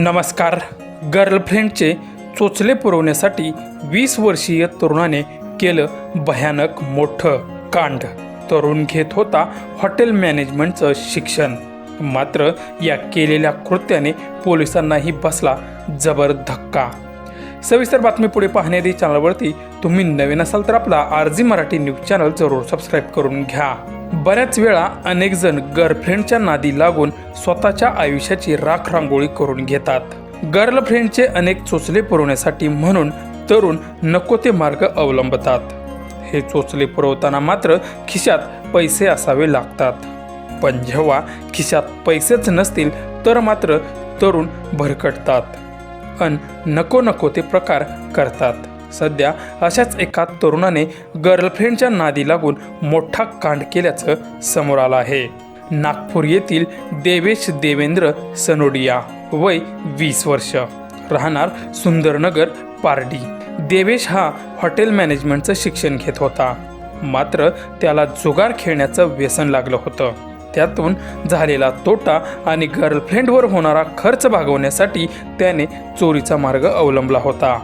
नमस्कार. गर्लफ्रेंडचे चोचले पुरवण्यासाठी वीस वर्षीय तरुणाने केलं भयानक मोठं कांड. तरुण घेत होता हॉटेल मॅनेजमेंटचं शिक्षण. मात्र या केलेल्या कृत्याने पोलिसांनाही बसला जबर धक्का. सविस्तर बातमी पुढे पाहण्याआधी चॅनलवरती तुम्ही नवीन असाल तर आपला आरजी मराठी न्यूज चॅनल जरूर सबस्क्राईब करून घ्या. बऱ्याच वेळा अनेक जण गर्लफ्रेंडच्या नादी लागून स्वतःच्या आयुष्याची राख रांगोळी करून घेतात. गर्लफ्रेंडचे अनेक चोचले पुरवण्यासाठी म्हणून तरुण नको ते मार्ग अवलंबतात. हे चोचले पुरवताना मात्र खिशात पैसे असावे लागतात. पण जेव्हा खिशात पैसेच नसतील तर मात्र तरुण भरकटतात. अन नको नको ते प्रकार करतात. सध्या अशाच एका तरुणाने गर्लफ्रेंडच्या नादी लागून मोठा कांड केल्याचं समोर आलं आहे. नागपूर येथील देवेश देवेंद्र सनोडिया वय वीस वर्ष. राहणार सुंदरनगर पारडी. देवेश हा हॉटेल मॅनेजमेंटचं शिक्षण घेत होता. मात्र त्याला जुगार खेळण्याचं व्यसन लागलं होतं. त्यातून झालेला तोटा आणि गर्लफ्रेंडवर होणारा खर्च भागवण्यासाठी त्याने चोरीचा मार्ग अवलंबला होता.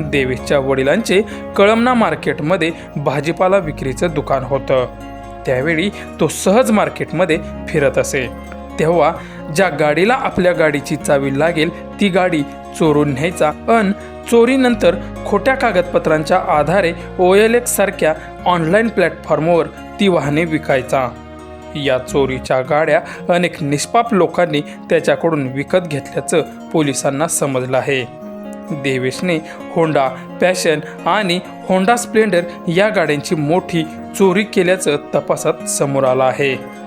देवेशच्या वडिलांचे कळमना मार्केटमध्ये भाजीपाला विक्रीचं दुकान होतं. त्यावेळी तो सहज मार्केटमध्ये फिरत असे. तेव्हा ज्या गाडीला आपल्या गाडीची चावी लागेल ती गाडी चोरून न्यायचा अन चोरीनंतर खोट्या कागदपत्रांच्या आधारे ओ एल एक्स सारख्या ऑनलाईन प्लॅटफॉर्मवर ती वाहने विकायचा. या चोरीच्या गाड्या अनेक निष्पाप लोकांनी त्याच्याकडून विकत घेतल्याचं पोलिसांना समजलं आहे. देवेशने होंडा पॅशन आणि होंडा स्प्लेंडर या गाड्यांची मोठी चोरी केल्याचं तपासात समोर आलं आहे.